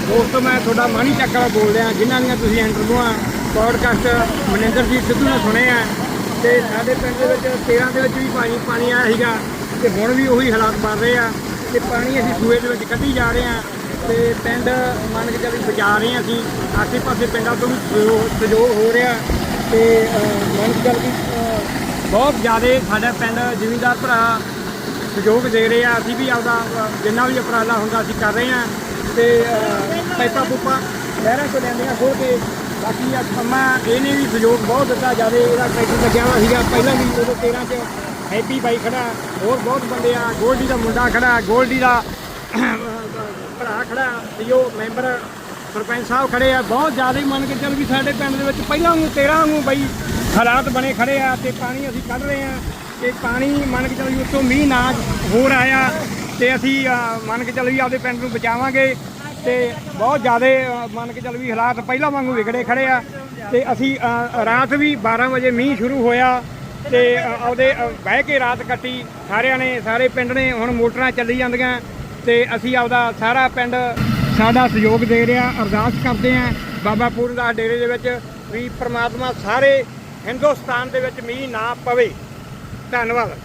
ਦੋਸਤੋ ਮੈਂ ਤੁਹਾਡਾ ਮਾਨੀ ਚੱਕ ਵਾਲਾ ਬੋਲ ਰਿਹਾ ਜਿਨ੍ਹਾਂ ਦੀਆਂ ਤੁਸੀਂ ਇੰਟਰਵਿਊਆਂ ਪੋਡਕਾਸਟ ਮਨਿੰਦਰ ਜੀ ਸਿੱਧੂ ਨੇ ਸੁਣੇ ਆ। ਤੇ ਸਾਡੇ ਪਿੰਡ ਦੇ ਵਿੱਚ 13 ਦੇ ਵਿੱਚ ਵੀ ਪਾਣੀ ਪਾਣੀ ਆਇਆ ਸੀਗਾ ਤੇ ਹੁਣ ਵੀ ਉਹੀ ਹਾਲਾਤ ਬਣ ਰਹੇ ਆ। ਤੇ ਪਾਣੀ ਅਸੀਂ ਸੂਏ ਦੇ ਵਿੱਚ ਕੱਢੀ ਜਾ ਰਹੇ ਆ। ਤੇ ਪਿੰਡ ਮੰਨ ਕੇ ਚੱਲ ਬਚਾ ਰਹੇ ਆ ਅਸੀਂ। ਆਸੇ ਪਾਸੇ ਪਿੰਡਾਂ ਤੋਂ ਵੀ ਸਹਿਯੋਗ- ਸਹਿਯੋਗ ਹੋ ਰਿਹਾ। ਤੇ ਅਹ, ਮੰਨ ਕੇ ਚੱਲ ਵੀ ਬਹੁਤ ਜ਼ਿਆਦਾ ਸਾਡਾ ਪਿੰਡ ਜ਼ਿਮੀਂਦਾਰ ਭਰਾ ਸਹਿਯੋਗ ਦੇ ਰਹੇ। ਆ ਅਸੀਂ ਵੀ ਆਪਦਾ ਜਿੰਨਾ ਵੀ ਉਪਰਾਲਾ ਹੁੰਦਾ ਅਸੀਂ ਕਰ ਰਹੇ ਆ। ਤੇ ਪਾਈਪਾਂ ਪੂਪਾਂ ਲਹਿਰਾਂ ਤੋਂ ਲੈਂਦੇ ਆ ਖੋਲ ਕੇ। ਬਾਕੀ ਆ ਕੰਮਾਂ, ਇਹਨੇ ਵੀ ਸਹਿਯੋਗ ਬਹੁਤ ਦਿੱਤਾ ਜ਼ਿਆਦਾ ਇਹਦਾ ਟਰੈਕਟਰ ਲੱਗਿਆ ਹੋਇਆ ਸੀਗਾ, ਪਹਿਲਾਂ ਵੀ ਉਦੋਂ 13 ਚ ਹੈਪੀ ਬਾਈ ਖੜਾ, ਹੋਰ ਬਹੁਤ ਬੰਦੇ ਆ, ਗੋਲਡੀ ਦਾ ਮੁੰਡਾ ਖੜਾ, ਗੋਲਡੀ ਦਾ ਭਰਾ ਖੜਾ ਸੀਓ ਮੈਂਬਰ ਸਰਪੰਚ ਸਾਹਿਬ ਖੜੇ ਆ, ਬਹੁਤ ਜ਼ਿਆਦਾ ਹੀ ਮੰਨ ਕੇ ਚੱਲ ਵੀ ਸਾਡੇ ਪਿੰਡ ਦੇ ਵਿੱਚ ਪਹਿਲਾਂ ਨੂੰ 13 ਵਾਂਗੂ ਬਈ ਹਾਲਾਤ ਬਣੇ ਖੜੇ ਆ, ਤੇ ਪਾਣੀ ਅਸੀਂ ਕੱਢ ਰਹੇ ਆ, ਤੇ ਪਾਣੀ ਮੰਨ ਕੇ ਚੱਲ ਵੀ ਉੱਤੋਂ ਮੀਂਹ ਨਾ ਹੋਰ ਆਇਆ ਤੇ ਅਸੀਂ ਅ, ਮੰਨ ਕੇ ਚੱਲ ਵੀ ਆਪਦੇ ਪਿੰਡ ਨੂੰ ਬਚਾਵਾਂਗੇ ਤੇ ਬਹੁਤ ਜ਼ਿਆਦਾ ਅ, ਮੰਨ ਕੇ ਚੱਲ ਵੀ ਹਾਲਾਤ ਪਹਿਲਾਂ ਵਾਂਗੂ ਵਿਗੜੇ ਖੜੇ ਆ ਤੇ ਅਸੀਂ ਰਾਤ ਵੀ 12 ਵਜੇ ਮੀਂਹ ਸ਼ੁਰੂ ਹੋਇਆ ਤੇ ਆਪਦੇ ਬਹਿ ਕੇ ਰਾਤ ਕੱਟੀ। ਸਾਰਿਆਂ ਨੇ ਸਾਰੇ ਪਿੰਡ ਨੇ ਹੁਣ ਮੋਟਰਾਂ ਚੱਲੀ ਜਾਂਦੀਆਂ ਤੇ ਅਸੀਂ ਆਪਦਾ ਸਾਰਾ ਪਿੰਡ ਸਾਡਾ ਸਹਿਯੋਗ ਦੇ ਰਿਹਾ ਅਰਦਾਸ ਕਰਦੇ ਆਂ। ਬਾਬਾ ਪੂਰਨਦਾਸ ਡੇਰੇ ਦੇ ਵਿੱਚ ਵੀ ਪ੍ਰਮਾਤਮਾ ਸਾਰੇ ਹਿੰਦੁਸਤਾਨ ਦੇ ਵਿੱਚ ਮੀਂਹ ਨਾ ਪਵੇ। ਧੰਨਵਾਦ।